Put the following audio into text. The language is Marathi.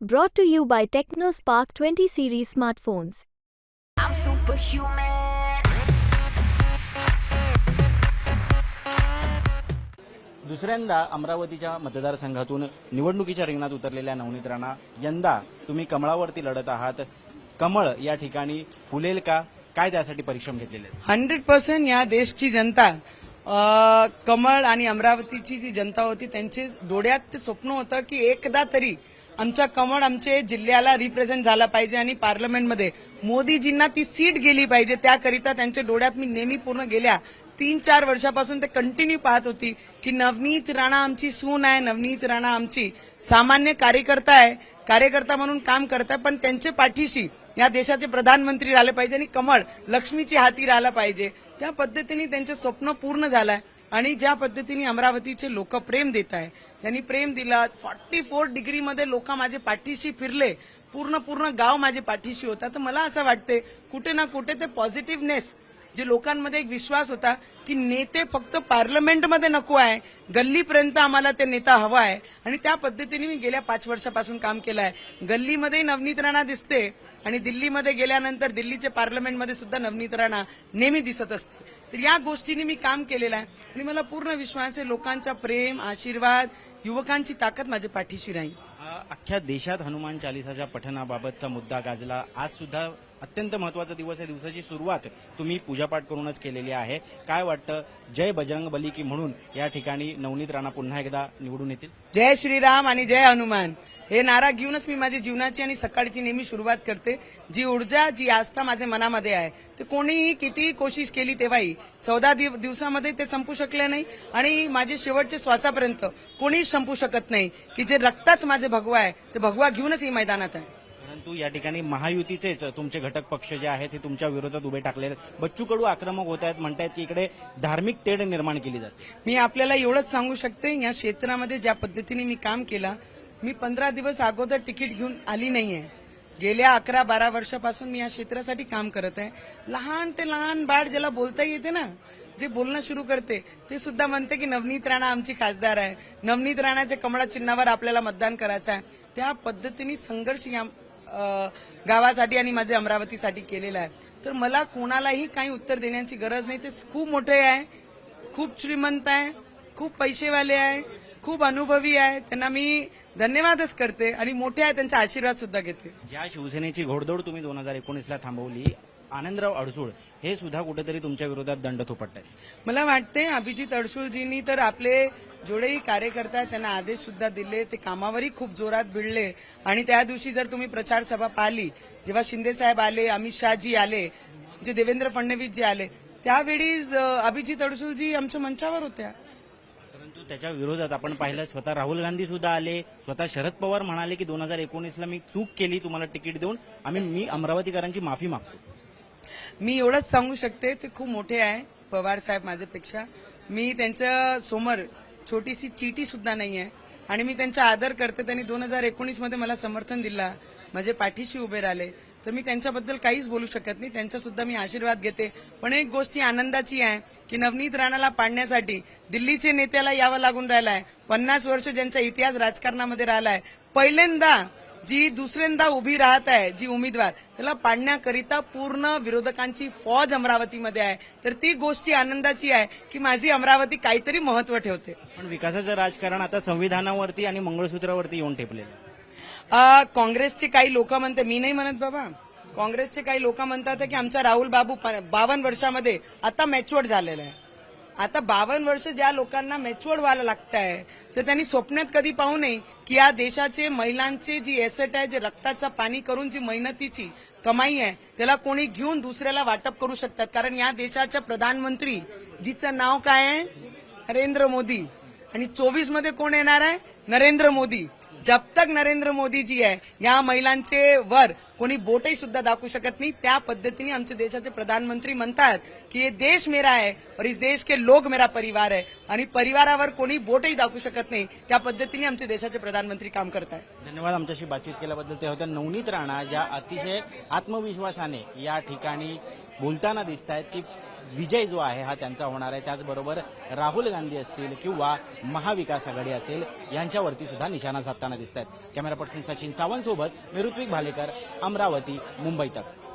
Brought to you by TechnoSpark 20 series smartphones. I'm superhuman. दुसऱ्यांदा अमरावतीच्या मतदारसंघातून निवडणुकीच्या रिंगणात उतरलेल्या नवनीत राणा यंदा तुम्ही कमळावरती लढत आहात कमळ या ठिकाणी फुलेल का काय त्यासाठी परिश्रम घेतलेले आहेत? हंड्रेड पर्सेंट या देशची जनता अ, कमळ आणि अमरावतीची जी जनता होती त्यांचे डोळ्यात ते स्वप्न होतं की एकदा तरी आमच्या कमळ आमचे जिल्ह्याला रिप्रेझेंट झाला पाहिजे आणि पार्लमेंटमध्ये मोदीजींना ती सीट गेली पाहिजे. त्याकरिता त्यांच्या डोळ्यात मी नेहमी पूर्ण गेल्या तीन चार वर्षापासून ते कंटिन्यू पाहत होती की नवनीत राणा आमची सून आहे नवनीत राणा आमची सामान्य कार्यकर्ता आहे कार्यकर्ता म्हणून काम करताय पण त्यांचे पाठीशी या देशाचे प्रधानमंत्री राहिले पाहिजे आणि कमळ लक्ष्मीची हाती राहिला पाहिजे. त्या पद्धतीने त्यांचे स्वप्न पूर्ण झालंय. आणि ज्या पद्धतीने अमरावतीचे लोक प्रेम देत आहे त्यांनी प्रेम दिला. फॉर्टी फोर डिग्रीमध्ये लोक माझे पाठीशी फिरले. पूर्ण पूर्ण गाव माझे पाठीशी होता. तर मला असं वाटते कुठे ना कुठे ते पॉझिटिव्हनेस जे लोकांमध्ये एक विश्वास होता की नेते फक्त पार्लमेंटमध्ये नको आहे. गल्लीपर्यंत आम्हाला ते नेता हवा आहे. आणि त्या पद्धतीने मी गेल्या पाच वर्षापासून काम केलं आहे. गल्लीमध्ये नवनीत राणा दिसते आणि दिल्लीमध्ये गेल्यानंतर दिल्लीचे पार्लमेंटमध्ये सुद्धा नवनीत राणा नेहमी दिसत असते. तर या गोष्टीने मी काम केलेलं आहे. आणि मला पूर्ण विश्वास आहे लोकांचा प्रेम आशीर्वाद युवकांची ताकद माझ्या पाठीशी राहील. अख्ख्या देशात हनुमान चालिसाच्या पठणाबाबतचा मुद्दा गाजला. आज सुद्धा अत्यंत महत्त्वाचा दिवस आहे. दिवसाची सुरुवात तुम्ही पूजापाठ करूनच केलेली आहे. काय वाटतं? जय बजरंग बली की म्हणून या ठिकाणी नवनीत राणा पुन्हा एकदा निवडून येतील? जय श्रीराम आणि जय हनुमान. हे नारा घेऊनच मी माझी जीवनाची आणि सकाळची नेहमी सुरुवात करते. जी ऊर्जा जी आस्था माझ्या मनामध्ये आहे ते कोणीही कितीही कोशिश केली तेव्हाही चौदा दिव- दिवसामध्ये ते संपू शकले नाही आणि माझे शेवटच्या श्वासापर्यंत कोणीही संपू शकत नाही की जे रक्तात माझे भगवा आहे ते भगवा घेऊनच ही मैदानात आहे. परंतु या ठिकाणी महायुतीचेच तुमचे घटक पक्ष जे आहेत ते तुमच्या विरोधात उभे टाकले आहेत. बच्चू कडू आक्रमक होत आहेत म्हणतायत की इकडे धार्मिक तेढ निर्माण केली जाते. मी आपल्याला एवढंच सांगू शकते या क्षेत्रामध्ये ज्या पद्धतीने मी काम केलं मी पंधरा दिवस अगोदर तिकीट घेऊन आली नाहीये. गेल्या अकरा बारा वर्षापासून मी या क्षेत्रासाठी काम करत आहे. लहान ते लहान बाळ ज्याला बोलता येते ना जे बोलणं सुरू करते ते सुद्धा म्हणते की नवनीत राणा आमची खासदार आहे. नवनीत राणाच्या कमळा चिन्हावर आपल्याला मतदान करायचं आहे. त्या पद्धतीने संघर्ष या गावासाठी आणि माझ्या अमरावतीसाठी केलेला आहे. तर मला कोणालाही काही उत्तर देण्याची गरज नाही. ते खूप मोठे आहे खूप श्रीमंत आहे खूप पैसेवाले आहे खूप अनुभवी आहे. त्यांना मी धन्यवादच करते आणि मोठे आहे त्यांचा आशीर्वाद सुद्धा घेते. ज्या शिवसेनेची घोडदौड तुम्ही दोन हजार एकोणीसला थांबवली. आनंदराव अडसूळ हे सुद्धा कुठेतरी तुमच्या विरोधात दंड थोपटत आहेत मला वाटते अभिजित अडसूळजींनी तर आपले जेवढेही कार्यकर्ता आहेत त्यांना आदेश सुद्धा दिले. ते कामावरही खूप जोरात भिडले. आणि त्या दिवशी जर तुम्ही प्रचार सभा पाहिली जेव्हा शिंदे साहेब आले अमित शहाजी आले जे देवेंद्र फडणवीस जी आले त्यावेळी अभिजित अडसूळजी आमच्या मंचावर होत्या. त्याच्या विरोधात आपण पाहिलं स्वतः राहुल गांधी सुद्धा आले स्वतः शरद पवार म्हणाले की दोन हजार एकोणीसला मी चूक केली तुम्हाला तिकीट देऊन आम्ही मी अमरावतीकरांची माफी मागतो. मी एवढंच सांगू शकते ते खूप मोठे आहे पवार साहेब माझ्यापेक्षा. मी त्यांच्यासमोर छोटीशी चिटी सुद्धा नाही आहे आणि मी त्यांचा आदर करते. त्यांनी दोन हजार एकोणीसमध्ये मला समर्थन दिला. माझे पाठीशी उभे राहिले. तर मी त्यांच्याबद्दल काहीच बोलू शकत नाही. त्यांचा सुद्धा मी आशीर्वाद घेते. पण एक गोष्टी आनंदाची आहे की नवनीत राणाला पाडण्यासाठी दिल्लीचे नेत्याला यावं लागून राहिलं आहे पन्नास वर्ष ज्यांचा इतिहास राजकारणामध्ये राहिला आहे पहिल्यांदा जी दुसऱ्यांदा उभी राहत आहे जी उमेदवार त्याला पाडण्याकरिता पूर्ण विरोधकांची फौज अमरावतीमध्ये आहे. तर ती गोष्टी आनंदाची आहे की माझी अमरावती काहीतरी महत्त्व ठेवते. पण विकासाचं राजकारण आता संविधानावरती आणि मंगळसूत्रावरती येऊन ठेपलेलं आहे. काँग्रेसचे काही लोक म्हणते मी नाही म्हणत बाबा. काँग्रेसचे काही लोक म्हणतात की आमचा राहुल बाबू बावन्न वर्षामध्ये आता मॅच्युअर्ड झालेला आहे. आता बावन्न वर्ष ज्या लोकांना मॅच्युअर्ड व्हायला लागत आहे तर त्यांनी स्वप्नात कधी पाहू नये की या देशाचे महिलांचे जी एसेट आहे जे रक्ताचं पाणी करून जी मेहनतीची कमाई आहे त्याला कोणी घेऊन दुसऱ्याला वाटप करू शकतात. कारण या देशाच्या प्रधानमंत्री जिचं नाव काय आहे? नरेंद्र मोदी. आणि चोवीसमध्ये कोण येणार आहे? नरेंद्र मोदी. जब तक नरेंद्र मोदी जी आहे या महिलांचे वर कोणी बोटही सुद्धा दाखवू शकत नाही. त्या पद्धतीने आमच्या देशाचे प्रधानमंत्री म्हणतात की हे देश मेरा आहे और इस देश के लोग मेरा परिवार आहे आणि परिवारावर कोणी बोटही दाखवू शकत नाही. त्या पद्धतीने आमच्या देशाचे प्रधानमंत्री काम करतात धन्यवाद आमच्याशी बातचीत केल्याबद्दल. ते होत्या नवनीत राणा ज्या अतिशय आत्मविश्वासाने या ठिकाणी बोलताना दिसत आहेत की विजय जो आहे हा त्यांचा होणार आहे. त्याचबरोबर राहुल गांधी असतील किंवा महाविकास आघाडी असेल यांच्यावरती सुद्धा निशाणा साधताना दिसत आहेत कॅमेरा पर्सन सचिन सावंत सोबत मी ऋत्विक भालेकर अमरावती मुंबई तक.